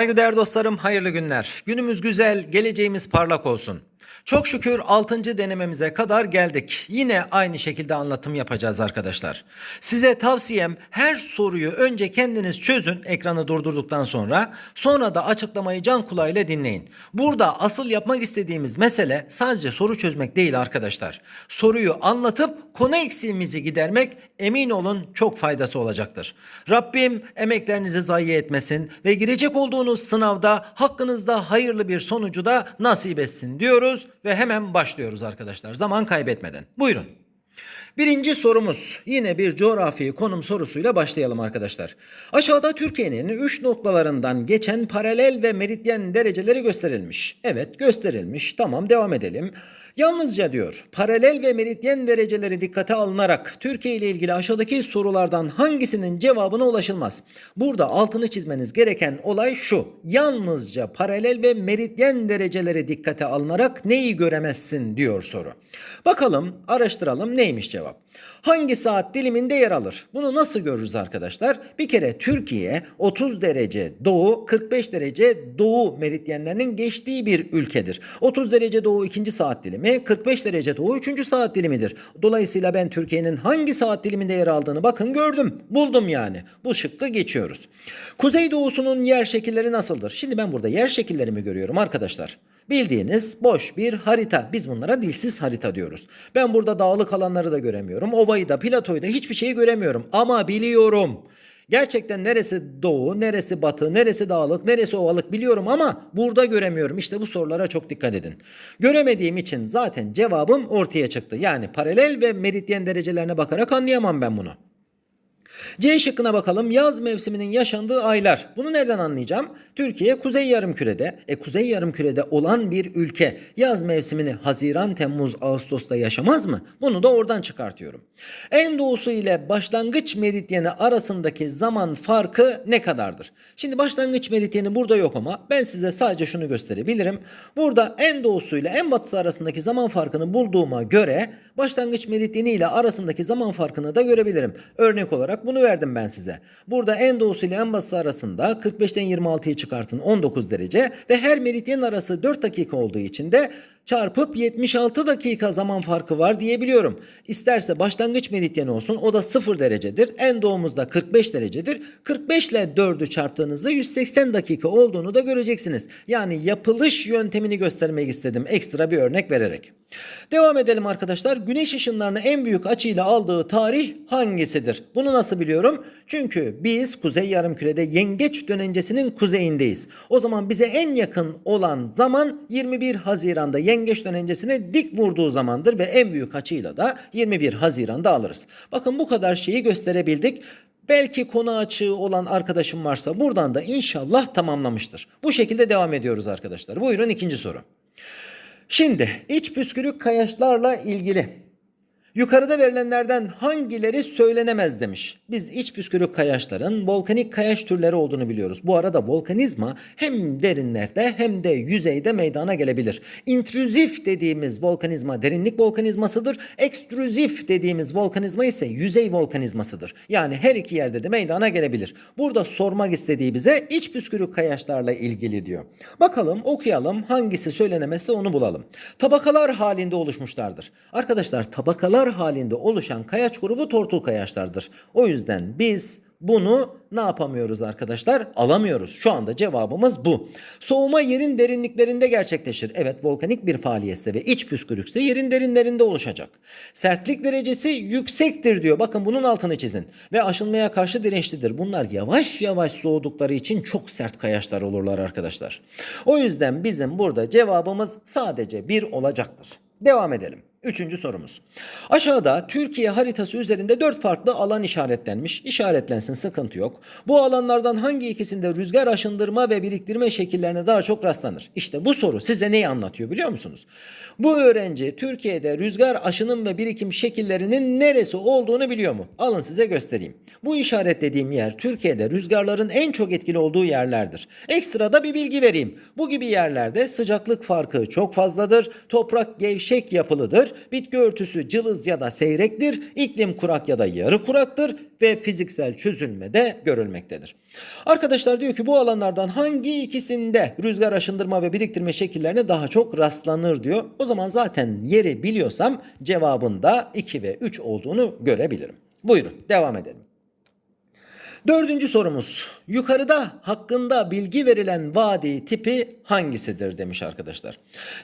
Saygıdeğer dostlarım hayırlı günler. Günümüz güzel, geleceğimiz parlak olsun. Çok şükür 6. denememize kadar geldik. Yine aynı şekilde anlatım yapacağız arkadaşlar. Size tavsiyem her soruyu önce kendiniz çözün ekranı durdurduktan sonra. Sonra da açıklamayı can kulağıyla dinleyin. Burada asıl yapmak istediğimiz mesele sadece soru çözmek değil arkadaşlar. Soruyu anlatıp konu eksiğimizi gidermek emin olun çok faydası olacaktır. Rabbim emeklerinizi zayi etmesin ve girecek olduğunuz sınavda hakkınızda hayırlı bir sonucu da nasip etsin diyoruz ve hemen başlıyoruz arkadaşlar zaman kaybetmeden. Buyurun. Birinci sorumuz yine bir coğrafi konum sorusuyla başlayalım arkadaşlar. Aşağıda Türkiye'nin 3 noktalarından geçen paralel ve meridyen dereceleri gösterilmiş. Evet gösterilmiş tamam devam edelim. Yalnızca diyor paralel ve meridyen dereceleri dikkate alınarak Türkiye ile ilgili aşağıdaki sorulardan hangisinin cevabına ulaşılmaz? Burada altını çizmeniz gereken olay şu. Yalnızca paralel ve meridyen dereceleri dikkate alınarak neyi göremezsin diyor soru. Bakalım araştıralım neymiş cevap. Hangi saat diliminde yer alır? Bunu nasıl görürüz arkadaşlar? Bir kere Türkiye 30 derece doğu 45 derece doğu meridyenlerinin geçtiği bir ülkedir. 30 derece doğu 2. saat dilimi 45 derece doğu 3. saat dilimidir. Dolayısıyla ben Türkiye'nin hangi saat diliminde yer aldığını bakın gördüm. Buldum yani. Bu şıkkı geçiyoruz. Kuzey doğusunun yer şekilleri nasıldır? Şimdi ben burada yer şekillerimi görüyorum arkadaşlar. Bildiğiniz boş bir harita. Biz bunlara dilsiz harita diyoruz. Ben burada dağlık alanları da göremiyorum. Ovayı da platoyu da hiçbir şeyi göremiyorum. Ama biliyorum. Gerçekten neresi doğu, neresi batı, neresi dağlık, neresi ovalık biliyorum ama burada göremiyorum. İşte bu sorulara çok dikkat edin. Göremediğim için zaten cevabım ortaya çıktı. Yani paralel ve meridyen derecelerine bakarak anlayamam ben bunu. C şıkkına bakalım. Yaz mevsiminin yaşandığı aylar. Bunu nereden anlayacağım? Türkiye kuzey yarımkürede. E kuzey yarımkürede olan bir ülke yaz mevsimini Haziran, Temmuz, Ağustos'ta yaşamaz mı? Bunu da oradan çıkartıyorum. En doğusu ile başlangıç meridyeni arasındaki zaman farkı ne kadardır? Şimdi başlangıç meridyeni burada yok ama ben size sadece şunu gösterebilirim. Burada en doğusu ile en batısı arasındaki zaman farkını bulduğuma göre başlangıç meridyeni ile arasındaki zaman farkını da görebilirim. Örnek olarak bunu verdim ben size. Burada en doğusu ile en batısı arasında 45'ten 26'yı çıkartın 19 derece ve her meridyen arası 4 dakika olduğu için de çarpıp 76 dakika zaman farkı var diyebiliyorum. İsterse başlangıç meridyen olsun o da 0 derecedir. En doğumuzda 45 derecedir. 45 ile 4'ü çarptığınızda 180 dakika olduğunu da göreceksiniz. Yani yapılış yöntemini göstermek istedim ekstra bir örnek vererek. Devam edelim arkadaşlar. Güneş ışınlarını en büyük açıyla aldığı tarih hangisidir? Bunu nasıl biliyorum? Çünkü biz kuzey yarımkürede yengeç dönencesinin kuzeyindeyiz. O zaman bize en yakın olan zaman 21 Haziran'da yengeç dönencesine dik vurduğu zamandır ve en büyük açıyla da 21 Haziran'da alırız. Bakın bu kadar şeyi gösterebildik. Belki konu açığı olan arkadaşım varsa buradan da inşallah tamamlamıştır. Bu şekilde devam ediyoruz arkadaşlar. Buyurun ikinci soru. Şimdi iç püskürük kayaçlarla ilgili yukarıda verilenlerden hangileri söylenemez demiş. Biz iç püskürük kayaçların volkanik kayaç türleri olduğunu biliyoruz. Bu arada volkanizma hem derinlerde hem de yüzeyde meydana gelebilir. İntrüzif dediğimiz volkanizma derinlik volkanizmasıdır. Ekstrüzif dediğimiz volkanizma ise yüzey volkanizmasıdır. Yani her iki yerde de meydana gelebilir. Burada sormak istediği bize iç püskürük kayaçlarla ilgili diyor. Bakalım okuyalım hangisi söylenemezse onu bulalım. Tabakalar halinde oluşmuşlardır. Arkadaşlar tabakalar halinde oluşan kayaç grubu tortul kayaçlardır. O yüzden biz bunu ne yapamıyoruz arkadaşlar? Alamıyoruz. Şu anda cevabımız bu. Soğuma yerin derinliklerinde gerçekleşir. Evet volkanik bir faaliyetse ve iç püskürükse yerin derinlerinde oluşacak. Sertlik derecesi yüksektir diyor. Bakın bunun altını çizin. Ve aşınmaya karşı dirençlidir. Bunlar yavaş yavaş soğudukları için çok sert kayaçlar olurlar arkadaşlar. O yüzden bizim burada cevabımız sadece bir olacaktır. Devam edelim. Üçüncü sorumuz. Aşağıda Türkiye haritası üzerinde dört farklı alan işaretlenmiş. İşaretlensin sıkıntı yok. Bu alanlardan hangi ikisinde rüzgar aşındırma ve biriktirme şekillerine daha çok rastlanır? İşte bu soru size neyi anlatıyor biliyor musunuz? Bu öğrenci Türkiye'de rüzgar aşınım ve birikim şekillerinin neresi olduğunu biliyor mu? Alın size göstereyim. Bu işaretlediğim yer Türkiye'de rüzgarların en çok etkili olduğu yerlerdir. Ekstra da bir bilgi vereyim. Bu gibi yerlerde sıcaklık farkı çok fazladır. Toprak gevşek yapılıdır Bitki örtüsü cılız ya da seyrektir. İklim kurak ya da yarı kuraktır ve fiziksel çözülme de görülmektedir. Arkadaşlar diyor ki bu alanlardan hangi ikisinde rüzgar aşındırma ve biriktirme şekillerine daha çok rastlanır diyor. O zaman zaten yeri biliyorsam cevabında 2 ve 3 olduğunu görebilirim. Buyurun devam edelim. Dördüncü sorumuz. Yukarıda hakkında bilgi verilen vadi tipi hangisidir demiş arkadaşlar.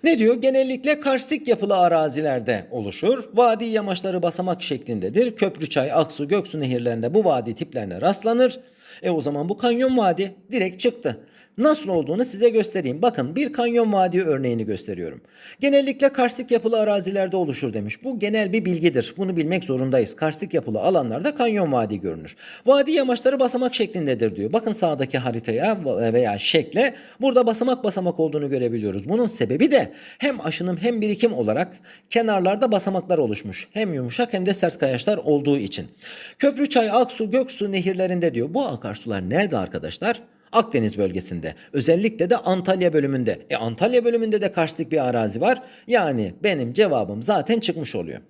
Ne diyor? Genellikle karstik yapılı arazilerde oluşur. Vadi yamaçları basamak şeklindedir. Köprüçay, Aksu, Göksu nehirlerinde bu vadi tiplerine rastlanır. E o zaman bu kanyon vadi direkt çıktı. Nasıl olduğunu size göstereyim. Bakın bir kanyon vadi örneğini gösteriyorum. Genellikle karstik yapılı arazilerde oluşur demiş. Bu genel bir bilgidir. Bunu bilmek zorundayız. Karstik yapılı alanlarda kanyon vadi görünür. Vadi yamaçları basamak şeklindedir diyor. Bakın sağdaki haritaya veya şekle burada basamak basamak olduğunu görebiliyoruz. Bunun sebebi de hem aşınım hem birikim olarak kenarlarda basamaklar oluşmuş. Hem yumuşak hem de sert kayaçlar olduğu için. Köprüçay, Aksu, Göksu nehirlerinde diyor. Bu akarsular nerede arkadaşlar? Akdeniz bölgesinde. Özellikle de Antalya bölümünde. E Antalya bölümünde de karstik bir arazi var. Yani benim cevabım zaten çıkmış oluyor.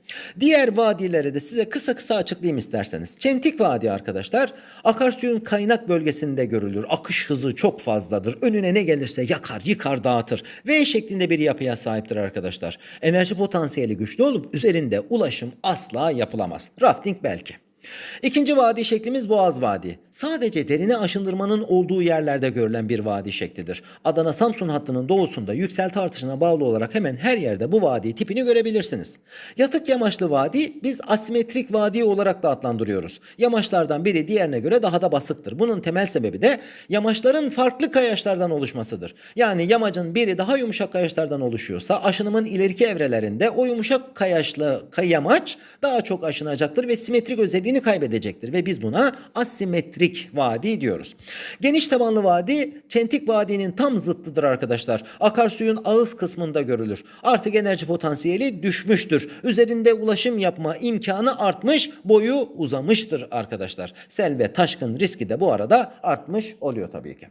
Diğer vadileri de size kısa kısa açıklayayım isterseniz. Çentik Vadi arkadaşlar akarsuyun kaynak bölgesinde görülür. Akış hızı çok fazladır. Önüne ne gelirse yakar, yıkar, dağıtır. V şeklinde bir yapıya sahiptir arkadaşlar. Enerji potansiyeli güçlü olup üzerinde ulaşım asla yapılamaz. Rafting belki. İkinci vadi şeklimiz Boğaz Vadi. Sadece derine aşındırmanın olduğu yerlerde görülen bir vadi şeklidir. Adana Samsun hattının doğusunda yükselti artışına bağlı olarak hemen her yerde bu vadi tipini görebilirsiniz. Yatık yamaçlı vadi biz asimetrik vadi olarak da adlandırıyoruz. Yamaçlardan biri diğerine göre daha da basıktır. Bunun temel sebebi de yamaçların farklı kayaçlardan oluşmasıdır. Yani yamacın biri daha yumuşak kayaçlardan oluşuyorsa aşınımın ileriki evrelerinde o yumuşak kayaçlı yamaç daha çok aşınacaktır ve simetrik özelliğini kaybedecektir ve biz buna asimetrik vadi diyoruz. Geniş tabanlı vadi çentik vadinin tam zıttıdır arkadaşlar. Akarsuyun ağız kısmında görülür. Artık enerji potansiyeli düşmüştür. Üzerinde ulaşım yapma imkanı artmış, boyu uzamıştır arkadaşlar. Sel ve taşkın riski de bu arada artmış oluyor tabii ki.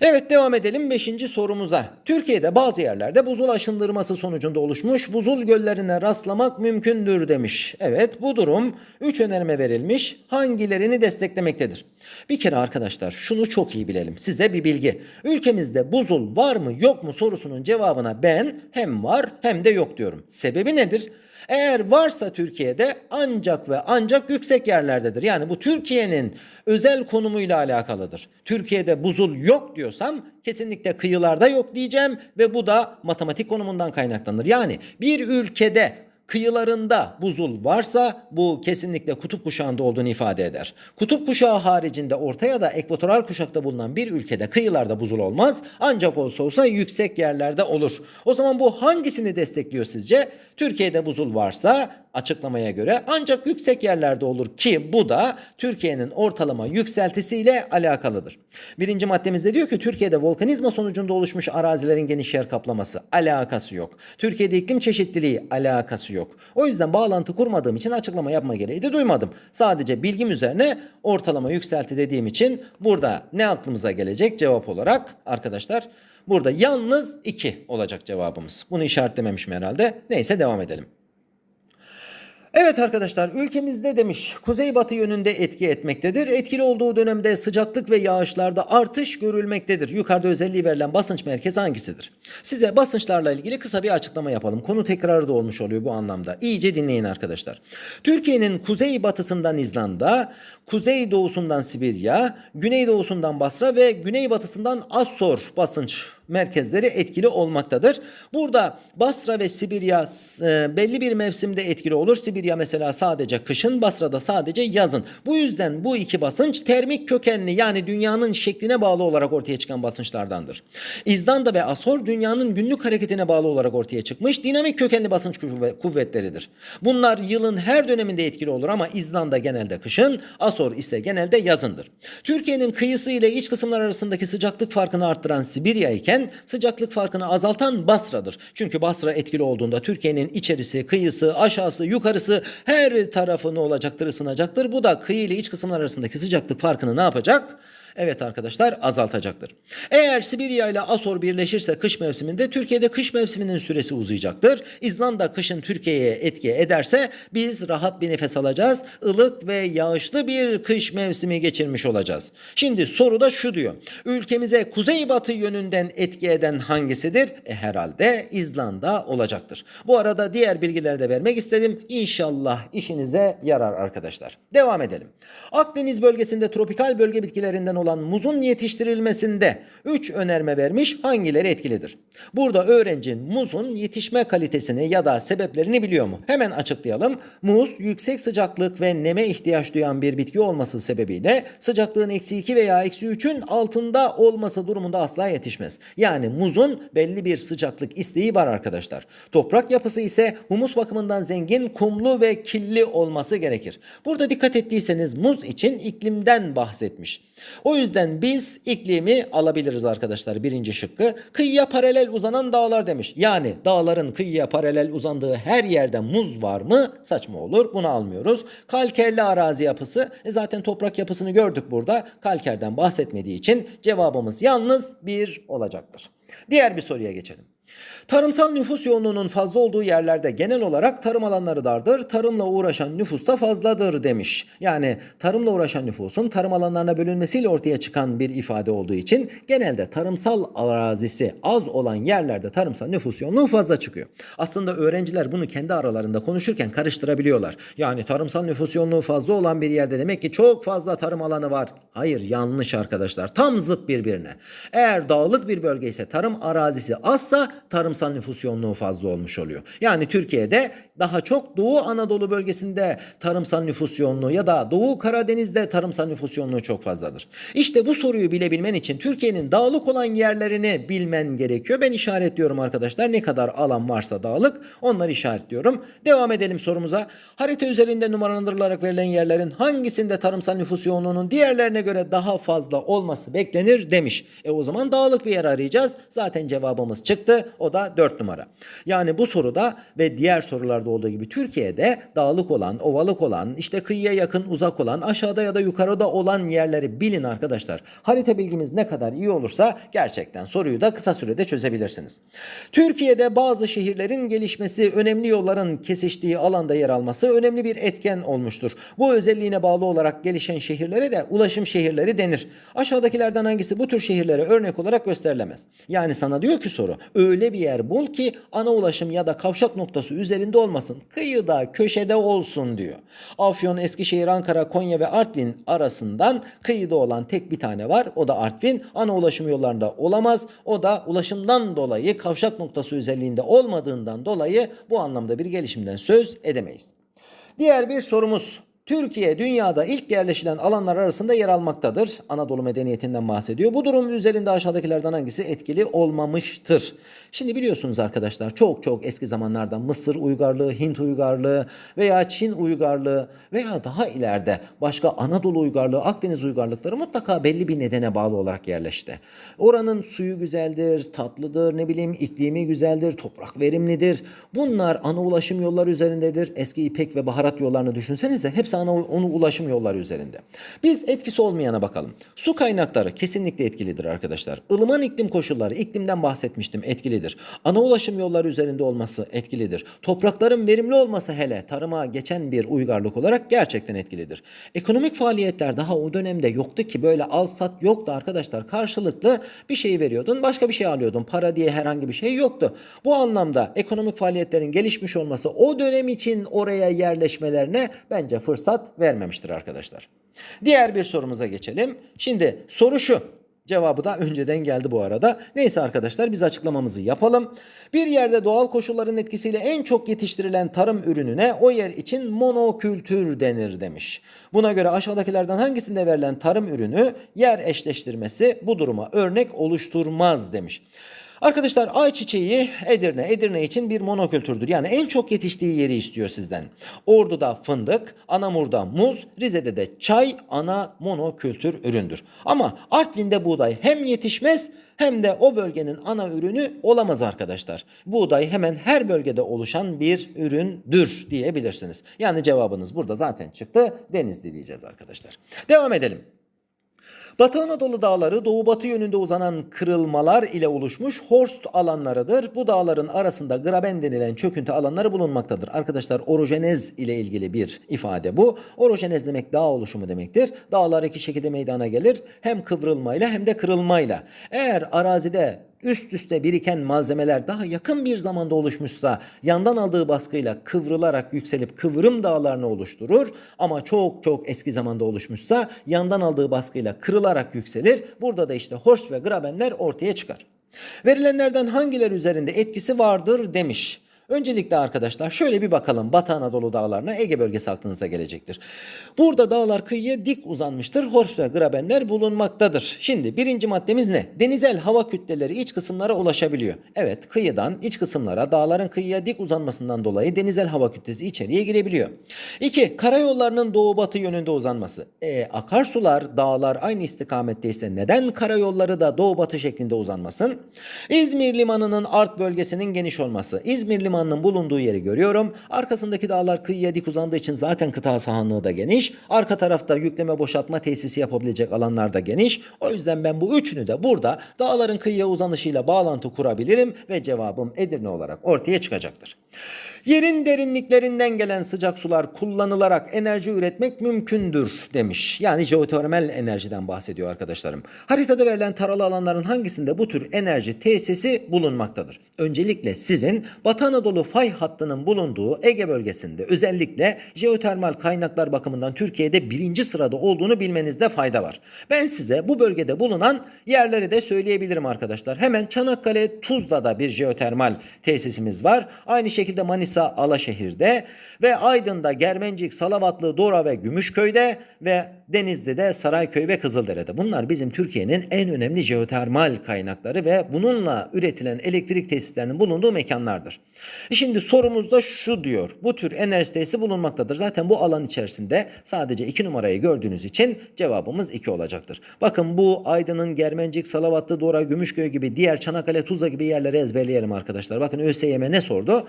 Evet devam edelim 5. sorumuza. Türkiye'de bazı yerlerde buzul aşındırması sonucunda oluşmuş buzul göllerine rastlamak mümkündür demiş. Evet bu durum 3 önerme verilmiş. Hangilerini desteklemektedir? Bir kere arkadaşlar şunu çok iyi bilelim. Size bir bilgi. Ülkemizde buzul var mı yok mu sorusunun cevabına ben hem var hem de yok diyorum. Sebebi nedir? Eğer varsa Türkiye'de ancak ve ancak yüksek yerlerdedir. Yani bu Türkiye'nin özel konumuyla alakalıdır. Türkiye'de buzul yok diyorsam kesinlikle kıyılarda yok diyeceğim ve bu da matematik konumundan kaynaklanır. Yani bir ülkede kıyılarında buzul varsa bu kesinlikle kutup kuşağında olduğunu ifade eder. Kutup kuşağı haricinde orta ya da ekvatoral kuşakta bulunan bir ülkede kıyılarda buzul olmaz. Ancak olsa olsa yüksek yerlerde olur. O zaman bu hangisini destekliyor sizce? Türkiye'de buzul varsa açıklamaya göre ancak yüksek yerlerde olur ki bu da Türkiye'nin ortalama yükseltisiyle alakalıdır. Birinci maddemizde diyor ki Türkiye'de volkanizma sonucunda oluşmuş arazilerin geniş yer kaplaması alakası yok. Türkiye'de iklim çeşitliliği alakası yok. O yüzden bağlantı kurmadığım için açıklama yapma gereği de duymadım. Sadece bilgim üzerine ortalama yükselti dediğim için burada ne aklımıza gelecek cevap olarak arkadaşlar Burada yalnız 2 olacak cevabımız. Bunu işaretlememişim herhalde. Neyse devam edelim. Evet arkadaşlar ülkemizde demiş kuzeybatı yönünde etki etmektedir. Etkili olduğu dönemde sıcaklık ve yağışlarda artış görülmektedir. Yukarıda özelliği verilen basınç merkezi hangisidir? Size basınçlarla ilgili kısa bir açıklama yapalım. Konu tekrarı da olmuş oluyor bu anlamda. İyice dinleyin arkadaşlar. Türkiye'nin kuzeybatısından İzlanda, kuzeydoğusundan Sibirya, güneydoğusundan Basra ve güneybatısından Assor basınç merkezleri etkili olmaktadır. Burada Basra ve Sibirya e, belli bir mevsimde etkili olur. Sibirya mesela sadece kışın, Basra'da sadece yazın. Bu yüzden bu iki basınç termik kökenli yani dünyanın şekline bağlı olarak ortaya çıkan basınçlardandır. İzlanda ve Asor dünyanın günlük hareketine bağlı olarak ortaya çıkmış dinamik kökenli basınç kuvvetleridir. Bunlar yılın her döneminde etkili olur ama İzlanda genelde kışın, Asor ise genelde yazındır. Türkiye'nin kıyısı ile iç kısımlar arasındaki sıcaklık farkını arttıran Sibirya iken sıcaklık farkını azaltan Basra'dır. Çünkü Basra etkili olduğunda Türkiye'nin içerisi, kıyısı, aşağısı, yukarısı her tarafı ne olacaktır ısınacaktır. Bu da kıyı ile iç kısımlar arasındaki sıcaklık farkını ne yapacak? Evet arkadaşlar azaltacaktır. Eğer Sibirya ile Asor birleşirse kış mevsiminde Türkiye'de kış mevsiminin süresi uzayacaktır. İzlanda kışın Türkiye'ye etki ederse biz rahat bir nefes alacağız. Ilık ve yağışlı bir kış mevsimi geçirmiş olacağız. Şimdi soruda şu diyor. Ülkemize kuzeybatı yönünden etki eden hangisidir? E, herhalde İzlanda olacaktır. Bu arada diğer bilgileri de vermek istedim. İnşallah işinize yarar arkadaşlar. Devam edelim. Akdeniz bölgesinde tropikal bölge bitkilerinden olan muzun yetiştirilmesinde 3 önerme vermiş. Hangileri etkilidir? Burada öğrenci muzun yetişme kalitesini ya da sebeplerini biliyor mu? Hemen açıklayalım. Muz yüksek sıcaklık ve neme ihtiyaç duyan bir bitki olması sebebiyle sıcaklığın eksi 2 veya eksi 3'ün altında olması durumunda asla yetişmez. Yani muzun belli bir sıcaklık isteği var arkadaşlar. Toprak yapısı ise humus bakımından zengin, kumlu ve killi olması gerekir. Burada dikkat ettiyseniz muz için iklimden bahsetmiş. O yüzden biz iklimi alabiliriz arkadaşlar birinci şıkkı. Kıyıya paralel uzanan dağlar demiş. Yani dağların kıyıya paralel uzandığı her yerde muz var mı? Saçma olur. Bunu almıyoruz. Kalkerli arazi yapısı. E zaten toprak yapısını gördük burada. Kalkerden bahsetmediği için cevabımız yalnız bir olacaktır. Diğer bir soruya geçelim. Tarımsal nüfus yoğunluğunun fazla olduğu yerlerde genel olarak tarım alanları dardır, tarımla uğraşan nüfus da fazladır demiş. Yani tarımla uğraşan nüfusun tarım alanlarına bölünmesiyle ortaya çıkan bir ifade olduğu için genelde tarımsal arazisi az olan yerlerde tarımsal nüfus yoğunluğu fazla çıkıyor. Aslında öğrenciler bunu kendi aralarında konuşurken karıştırabiliyorlar. Yani tarımsal nüfus yoğunluğu fazla olan bir yerde demek ki çok fazla tarım alanı var. Hayır yanlış arkadaşlar. Tam zıt birbirine. Eğer dağlık bir bölge ise tarım arazisi azsa tarımsal nüfus yoğunluğu fazla olmuş oluyor. Yani Türkiye'de daha çok Doğu Anadolu bölgesinde tarımsal nüfus yoğunluğu ya da Doğu Karadeniz'de tarımsal nüfus yoğunluğu çok fazladır. İşte bu soruyu bilebilmen için Türkiye'nin dağlık olan yerlerini bilmen gerekiyor. Ben işaretliyorum arkadaşlar. Ne kadar alan varsa dağlık onları işaretliyorum. Devam edelim sorumuza. Harita üzerinde numaralandırılarak verilen yerlerin hangisinde tarımsal nüfus yoğunluğunun diğerlerine göre daha fazla olması beklenir demiş. E o zaman dağlık bir yer arayacağız. Zaten cevabımız çıktı. O da 4 numara. Yani bu soruda ve diğer sorularda olduğu gibi Türkiye'de dağlık olan, ovalık olan, işte kıyıya yakın uzak olan, aşağıda ya da yukarıda olan yerleri bilin arkadaşlar. Harita bilgimiz ne kadar iyi olursa gerçekten soruyu da kısa sürede çözebilirsiniz. Türkiye'de bazı şehirlerin gelişmesi, önemli yolların kesiştiği alanda yer alması önemli bir etken olmuştur. Bu özelliğine bağlı olarak gelişen şehirlere de ulaşım şehirleri denir. Aşağıdakilerden hangisi bu tür şehirlere örnek olarak gösterilemez? Yani sana diyor ki soru öyle bir yer bul ki ana ulaşım ya da kavşak noktası üzerinde olmasın. Kıyıda, köşede olsun diyor. Afyon, Eskişehir, Ankara, Konya ve Artvin arasından kıyıda olan tek bir tane var. O da Artvin. Ana ulaşım yollarında olamaz. O da ulaşımdan dolayı kavşak noktası özelliğinde olmadığından dolayı bu anlamda bir gelişimden söz edemeyiz. Diğer bir sorumuz. Türkiye dünyada ilk yerleşilen alanlar arasında yer almaktadır. Anadolu medeniyetinden bahsediyor. Bu durum üzerinde aşağıdakilerden hangisi etkili olmamıştır? Şimdi biliyorsunuz arkadaşlar çok çok eski zamanlarda Mısır uygarlığı, Hint uygarlığı veya Çin uygarlığı veya daha ileride başka Anadolu uygarlığı, Akdeniz uygarlıkları mutlaka belli bir nedene bağlı olarak yerleşti. Oranın suyu güzeldir, tatlıdır, ne bileyim iklimi güzeldir, toprak verimlidir. Bunlar ana ulaşım yolları üzerindedir. Eski ipek ve baharat yollarını düşünsenize hepsi ana onu ulaşım yolları üzerinde. Biz etkisi olmayana bakalım. Su kaynakları kesinlikle etkilidir arkadaşlar. Ilıman iklim koşulları, iklimden bahsetmiştim etkilidir. Ana ulaşım yolları üzerinde olması etkilidir. Toprakların verimli olması hele tarıma geçen bir uygarlık olarak gerçekten etkilidir. Ekonomik faaliyetler daha o dönemde yoktu ki böyle al sat yoktu arkadaşlar. Karşılıklı bir şey veriyordun başka bir şey alıyordun. Para diye herhangi bir şey yoktu. Bu anlamda ekonomik faaliyetlerin gelişmiş olması o dönem için oraya yerleşmelerine bence fırsat vermemiştir arkadaşlar. Diğer bir sorumuza geçelim. Şimdi soru şu. Cevabı da önceden geldi bu arada. Neyse arkadaşlar biz açıklamamızı yapalım. Bir yerde doğal koşulların etkisiyle en çok yetiştirilen tarım ürününe o yer için monokültür denir demiş. Buna göre aşağıdakilerden hangisinde verilen tarım ürünü yer eşleştirmesi bu duruma örnek oluşturmaz demiş. Arkadaşlar ayçiçeği Edirne, Edirne için bir monokültürdür. Yani en çok yetiştiği yeri istiyor sizden. Ordu'da fındık, Anamur'da muz, Rize'de de çay ana monokültür üründür. Ama Artvin'de buğday hem yetişmez hem de o bölgenin ana ürünü olamaz arkadaşlar. Buğday hemen her bölgede oluşan bir üründür diyebilirsiniz. Yani cevabınız burada zaten çıktı. Denizli diyeceğiz arkadaşlar. Devam edelim. Batı Anadolu dağları doğu batı yönünde uzanan kırılmalar ile oluşmuş horst alanlarıdır. Bu dağların arasında graben denilen çöküntü alanları bulunmaktadır. Arkadaşlar orojenez ile ilgili bir ifade bu. Orojenez demek dağ oluşumu demektir. Dağlar iki şekilde meydana gelir. Hem kıvrılmayla hem de kırılmayla. Eğer arazide üst üste biriken malzemeler daha yakın bir zamanda oluşmuşsa yandan aldığı baskıyla kıvrılarak yükselip kıvrım dağlarını oluşturur ama çok çok eski zamanda oluşmuşsa yandan aldığı baskıyla kırılarak yükselir. Burada da işte Horst ve Grabenler ortaya çıkar. Verilenlerden hangileri üzerinde etkisi vardır demiş. Öncelikle arkadaşlar şöyle bir bakalım Batı Anadolu dağlarına Ege bölgesi aklınıza gelecektir. Burada dağlar kıyıya dik uzanmıştır. Horst ve grabenler bulunmaktadır. Şimdi birinci maddemiz ne? Denizel hava kütleleri iç kısımlara ulaşabiliyor. Evet kıyıdan iç kısımlara dağların kıyıya dik uzanmasından dolayı denizel hava kütlesi içeriye girebiliyor. 2. Karayollarının doğu batı yönünde uzanması. E, akarsular dağlar aynı istikametteyse neden karayolları da doğu batı şeklinde uzanmasın? İzmir limanının art bölgesinin geniş olması. İzmir limanının bulunduğu yeri görüyorum. Arkasındaki dağlar kıyıya dik uzandığı için zaten kıta sahanlığı da geniş. Arka tarafta yükleme boşaltma tesisi yapabilecek alanlar da geniş. O yüzden ben bu üçünü de burada dağların kıyıya uzanışıyla bağlantı kurabilirim ve cevabım Edirne olarak ortaya çıkacaktır. Yerin derinliklerinden gelen sıcak sular kullanılarak enerji üretmek mümkündür demiş. Yani jeotermal enerjiden bahsediyor arkadaşlarım. Haritada verilen taralı alanların hangisinde bu tür enerji tesisi bulunmaktadır? Öncelikle sizin Batı Anadolu fay hattının bulunduğu Ege bölgesinde özellikle jeotermal kaynaklar bakımından Türkiye'de birinci sırada olduğunu bilmenizde fayda var. Ben size bu bölgede bulunan yerleri de söyleyebilirim arkadaşlar. Hemen Çanakkale Tuzla'da bir jeotermal tesisimiz var. Aynı şekilde Manisa Alaşehir'de ve Aydın'da Germencik, Salavatlı, Dora ve Gümüşköy'de ve Denizli'de Sarayköy ve Kızıldere'de. Bunlar bizim Türkiye'nin en önemli jeotermal kaynakları ve bununla üretilen elektrik tesislerinin bulunduğu mekanlardır. E Şimdi sorumuzda şu diyor. Bu tür enerji tesisi bulunmaktadır. Zaten bu alan içerisinde sadece 2 numarayı gördüğünüz için cevabımız 2 olacaktır. Bakın bu Aydın'ın Germencik, Salavatlı, Dora, Gümüşköy gibi diğer Çanakkale, Tuzla gibi yerleri ezberleyelim arkadaşlar. Bakın ÖSYM ne sordu?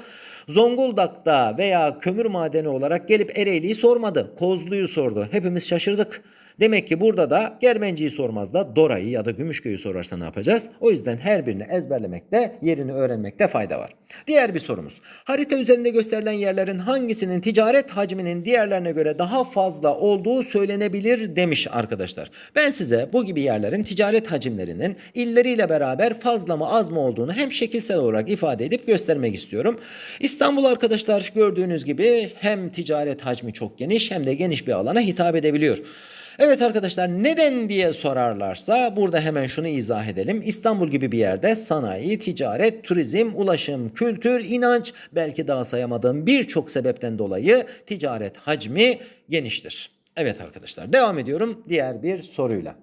Zonguldak'ta veya kömür madeni olarak gelip Ereğli'yi sormadı. Kozlu'yu sordu. Hepimiz şaşırdık. Demek ki burada da Germenci'yi sormaz da Dora'yı ya da Gümüşköy'ü sorarsa ne yapacağız? O yüzden her birini ezberlemekte, yerini öğrenmekte fayda var. Diğer bir sorumuz. Harita üzerinde gösterilen yerlerin hangisinin ticaret hacminin diğerlerine göre daha fazla olduğu söylenebilir demiş arkadaşlar. Ben size bu gibi yerlerin ticaret hacimlerinin illeriyle beraber fazla mı az mı olduğunu hem şekilsel olarak ifade edip göstermek istiyorum. İstanbul arkadaşlar gördüğünüz gibi hem ticaret hacmi çok geniş hem de geniş bir alana hitap edebiliyor. Evet arkadaşlar neden diye sorarlarsa burada hemen şunu izah edelim. İstanbul gibi bir yerde sanayi, ticaret, turizm, ulaşım, kültür, inanç belki daha sayamadığım birçok sebepten dolayı ticaret hacmi geniştir. Evet arkadaşlar devam ediyorum diğer bir soruyla.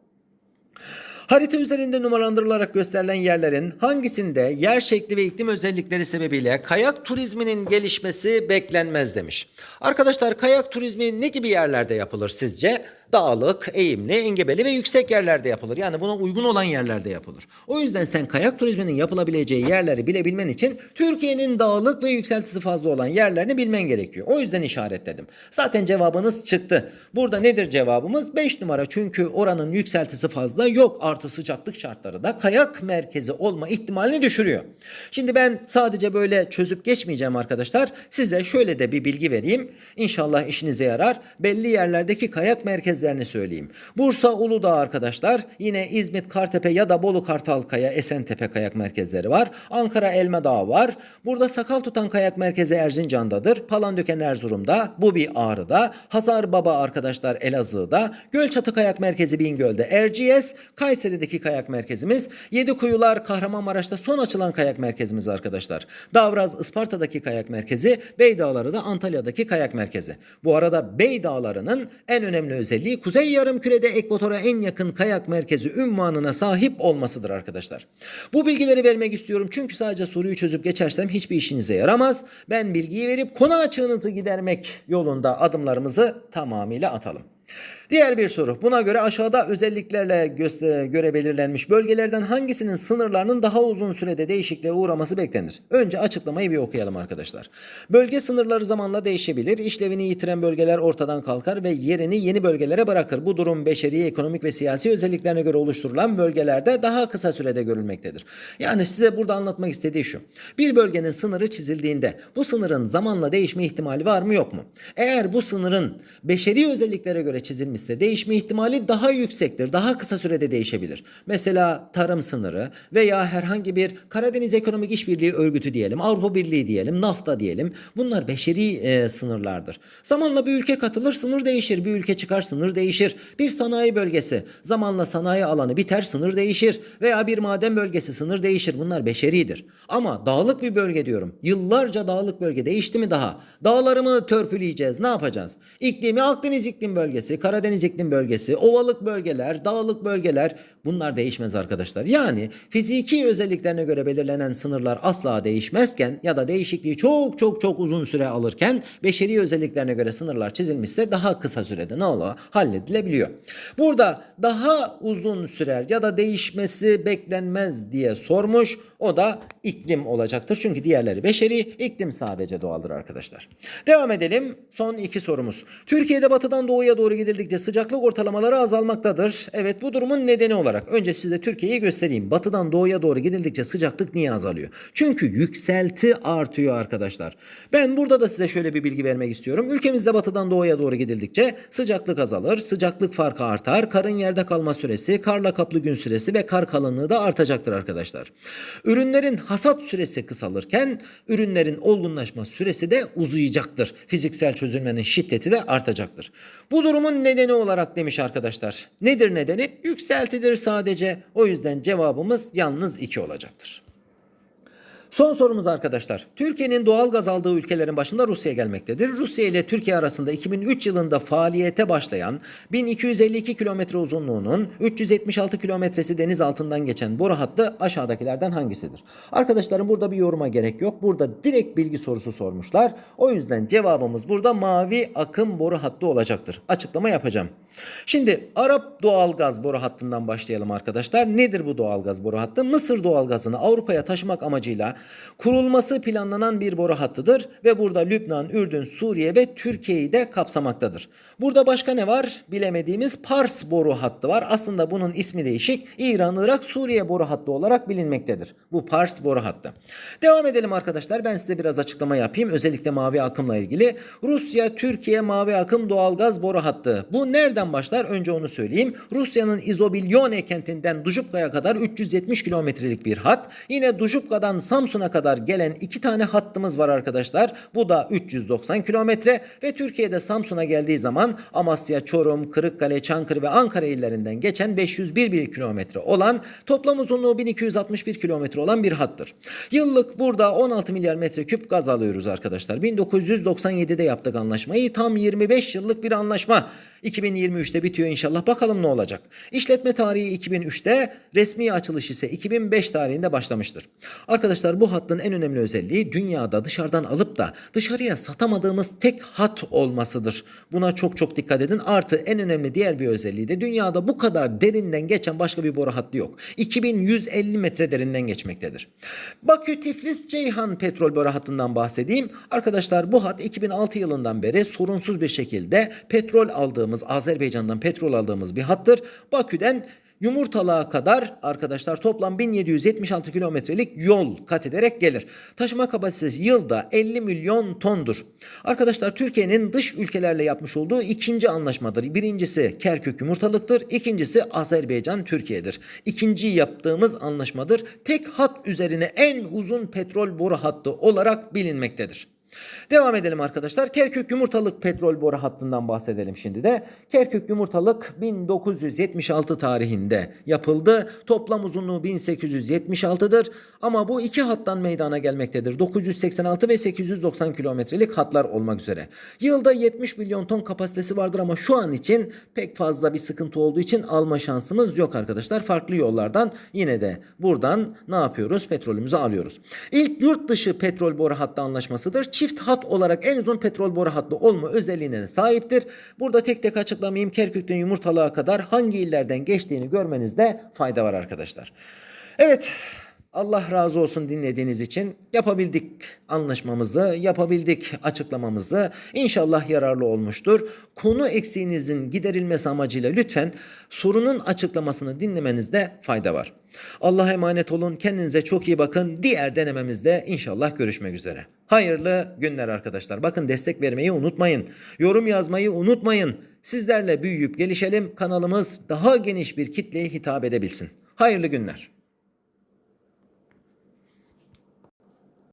Harita üzerinde numaralandırılarak gösterilen yerlerin hangisinde yer şekli ve iklim özellikleri sebebiyle kayak turizminin gelişmesi beklenmez demiş. Arkadaşlar kayak turizmi ne gibi yerlerde yapılır sizce? Dağlık, eğimli, engebeli ve yüksek yerlerde yapılır. Yani buna uygun olan yerlerde yapılır. O yüzden sen kayak turizminin yapılabileceği yerleri bilebilmen için Türkiye'nin dağlık ve yükseltisi fazla olan yerlerini bilmen gerekiyor. O yüzden işaretledim. Zaten cevabınız çıktı. Burada nedir cevabımız? 5 numara çünkü oranın yükseltisi fazla yok artı sıcaklık şartları da kayak merkezi olma ihtimalini düşürüyor. Şimdi ben sadece böyle çözüp geçmeyeceğim arkadaşlar. Size şöyle de bir bilgi vereyim. İnşallah işinize yarar. Belli yerlerdeki kayak merkezlerini söyleyeyim. Bursa Uludağ arkadaşlar. Yine İzmit Kartepe ya da Bolu Kartalkaya Esentepe kayak merkezleri var. Ankara Elma Dağı var. Burada Sakal Tutan Kayak Merkezi Erzincan'dadır. Palandöken Erzurum'da. Bubi Ağrı'da. Hazar Baba arkadaşlar Elazığ'da. Gölçatı Kayak Merkezi Bingöl'de. Erciyes Kayseri'deki kayak merkezimiz. Yedikuyular Kahramanmaraş'ta son açılan kayak merkezimiz arkadaşlar. Davraz Isparta'daki kayak merkezi. Beydağları da Antalya'daki kayak merkezi. Bu arada Beydağları'nın en önemli özelliği Kuzey Yarımküre'de ekvatora en yakın kayak merkezi ünvanına sahip olmasıdır arkadaşlar. Bu bilgileri vermek istiyorum çünkü sadece soruyu çözüp geçersem hiçbir işinize yaramaz. Ben bilgiyi verip konu açığınızı gidermek yolunda adımlarımızı tamamıyla atalım. Diğer bir soru. Buna göre aşağıda özelliklerle göre belirlenmiş bölgelerden hangisinin sınırlarının daha uzun sürede değişikliğe uğraması beklenir? Önce açıklamayı bir okuyalım arkadaşlar. Bölge sınırları zamanla değişebilir. İşlevini yitiren bölgeler ortadan kalkar ve yerini yeni bölgelere bırakır. Bu durum beşeri, ekonomik ve siyasi özelliklerine göre oluşturulan bölgelerde daha kısa sürede görülmektedir. Yani size burada anlatmak istediği şu. Bir bölgenin sınırı çizildiğinde bu sınırın zamanla değişme ihtimali var mı yok mu? Eğer bu sınırın beşeri özelliklere göre çizilmişse değişme ihtimali daha yüksektir. Daha kısa sürede değişebilir. Mesela tarım sınırı veya herhangi bir Karadeniz Ekonomik İşbirliği Örgütü diyelim, Avrupa Birliği diyelim, NAFTA diyelim. Bunlar beşeri e, sınırlardır. Zamanla bir ülke katılır, sınır değişir. Bir ülke çıkar, sınır değişir. Bir sanayi bölgesi, zamanla sanayi alanı biter, sınır değişir. Veya bir maden bölgesi, sınır değişir. Bunlar beşeridir. Ama dağlık bir bölge diyorum. Yıllarca dağlık bölge değişti mi daha? Dağları mı törpüleyeceğiz? Ne yapacağız? İklimi Akdeniz iklim bölgesi, Karadeniz iklim bölgesi, ovalık bölgeler, dağlık bölgeler bunlar değişmez arkadaşlar. Yani fiziki özelliklerine göre belirlenen sınırlar asla değişmezken ya da değişikliği çok çok çok uzun süre alırken beşeri özelliklerine göre sınırlar çizilmişse daha kısa sürede ne olur? Halledilebiliyor. Burada daha uzun sürer ya da değişmesi beklenmez diye sormuş. O da iklim olacaktır. Çünkü diğerleri beşeri, iklim sadece doğaldır arkadaşlar. Devam edelim. Son iki sorumuz. Türkiye'de batıdan doğuya doğru gidildikçe sıcaklık ortalamaları azalmaktadır. Evet bu durumun nedeni olarak önce size Türkiye'yi göstereyim. Batıdan doğuya doğru gidildikçe sıcaklık niye azalıyor? Çünkü yükselti artıyor arkadaşlar. Ben burada da size şöyle bir bilgi vermek istiyorum. Ülkemizde batıdan doğuya doğru gidildikçe sıcaklık azalır, sıcaklık farkı artar, karın yerde kalma süresi, karla kaplı gün süresi ve kar kalınlığı da artacaktır arkadaşlar. Ürünlerin hasat süresi kısalırken ürünlerin olgunlaşma süresi de uzayacaktır. Fiziksel çözülmenin şiddeti de artacaktır. Bu durumun nedeni olarak demiş arkadaşlar. Nedir nedeni? Yükseltidir sadece. O yüzden cevabımız yalnız 2 olacaktır. Son sorumuz arkadaşlar. Türkiye'nin doğal gaz aldığı ülkelerin başında Rusya gelmektedir. Rusya ile Türkiye arasında 2003 yılında faaliyete başlayan 1252 kilometre uzunluğunun 376 kilometresi deniz altından geçen boru hattı aşağıdakilerden hangisidir? Arkadaşlarım burada bir yoruma gerek yok. Burada direkt bilgi sorusu sormuşlar. O yüzden cevabımız burada mavi akım boru hattı olacaktır. Açıklama yapacağım. Şimdi Arap doğalgaz boru hattından başlayalım arkadaşlar. Nedir bu doğalgaz boru hattı? Mısır doğalgazını Avrupa'ya taşımak amacıyla kurulması planlanan bir boru hattıdır ve burada Lübnan, Ürdün, Suriye ve Türkiye'yi de kapsamaktadır. Burada başka ne var? Bilemediğimiz Pars boru hattı var. Aslında bunun ismi değişik. İran, Irak, Suriye boru hattı olarak bilinmektedir. Bu Pars boru hattı. Devam edelim arkadaşlar. Ben size biraz açıklama yapayım. Özellikle mavi akımla ilgili. Rusya, Türkiye mavi akım doğalgaz boru hattı. Bu nereden başlar? Önce onu söyleyeyim. Rusya'nın İzobilyone kentinden Dujupka'ya kadar 370 kilometrelik bir hat. Yine Dujupka'dan Samsun'a kadar gelen iki tane hattımız var arkadaşlar. Bu da 390 kilometre ve Türkiye'de Samsun'a geldiği zaman Amasya, Çorum, Kırıkkale, Çankırı ve Ankara illerinden geçen 501 kilometre olan toplam uzunluğu 1261 kilometre olan bir hattır. Yıllık burada 16 milyar metreküp gaz alıyoruz arkadaşlar. 1997'de yaptık anlaşmayı. Tam 25 yıllık bir anlaşma. 2023'te bitiyor inşallah. Bakalım ne olacak. İşletme tarihi 2003'te, resmi açılış ise 2005 tarihinde başlamıştır. Arkadaşlar bu hattın en önemli özelliği dünyada dışarıdan alıp da dışarıya satamadığımız tek hat olmasıdır. Buna çok çok dikkat edin. Artı en önemli diğer bir özelliği de dünyada bu kadar derinden geçen başka bir boru hattı yok. 2150 metre derinden geçmektedir. Bakü Tiflis Ceyhan petrol boru hattından bahsedeyim. Arkadaşlar bu hat 2006 yılından beri sorunsuz bir şekilde petrol aldığımız Azerbaycan'dan petrol aldığımız bir hattır. Bakü'den Yumurtalığa kadar arkadaşlar toplam 1776 kilometrelik yol kat ederek gelir. Taşıma kapasitesi yılda 50 milyon tondur. Arkadaşlar Türkiye'nin dış ülkelerle yapmış olduğu ikinci anlaşmadır. Birincisi Kerkük yumurtalıktır. ikincisi Azerbaycan Türkiye'dir. İkinci yaptığımız anlaşmadır. Tek hat üzerine en uzun petrol boru hattı olarak bilinmektedir. Devam edelim arkadaşlar. Kerkük Yumurtalık petrol boru hattından bahsedelim şimdi de. Kerkük Yumurtalık 1976 tarihinde yapıldı. Toplam uzunluğu 1876'dır. Ama bu iki hattan meydana gelmektedir. 986 ve 890 kilometrelik hatlar olmak üzere. Yılda 70 milyon ton kapasitesi vardır ama şu an için pek fazla bir sıkıntı olduğu için alma şansımız yok arkadaşlar. Farklı yollardan yine de buradan ne yapıyoruz? Petrolümüzü alıyoruz. İlk yurt dışı petrol boru hattı anlaşmasıdır. Çift hat olarak en uzun petrol boru hattı olma özelliğine sahiptir. Burada tek tek açıklamayayım. Kerkük'ten Yumurtalığa kadar hangi illerden geçtiğini görmenizde fayda var arkadaşlar. Evet Allah razı olsun dinlediğiniz için. Yapabildik anlaşmamızı, yapabildik açıklamamızı. İnşallah yararlı olmuştur. Konu eksiğinizin giderilmesi amacıyla lütfen sorunun açıklamasını dinlemenizde fayda var. Allah'a emanet olun. Kendinize çok iyi bakın. Diğer denememizde inşallah görüşmek üzere. Hayırlı günler arkadaşlar. Bakın destek vermeyi unutmayın. Yorum yazmayı unutmayın. Sizlerle büyüyüp gelişelim. Kanalımız daha geniş bir kitleye hitap edebilsin. Hayırlı günler.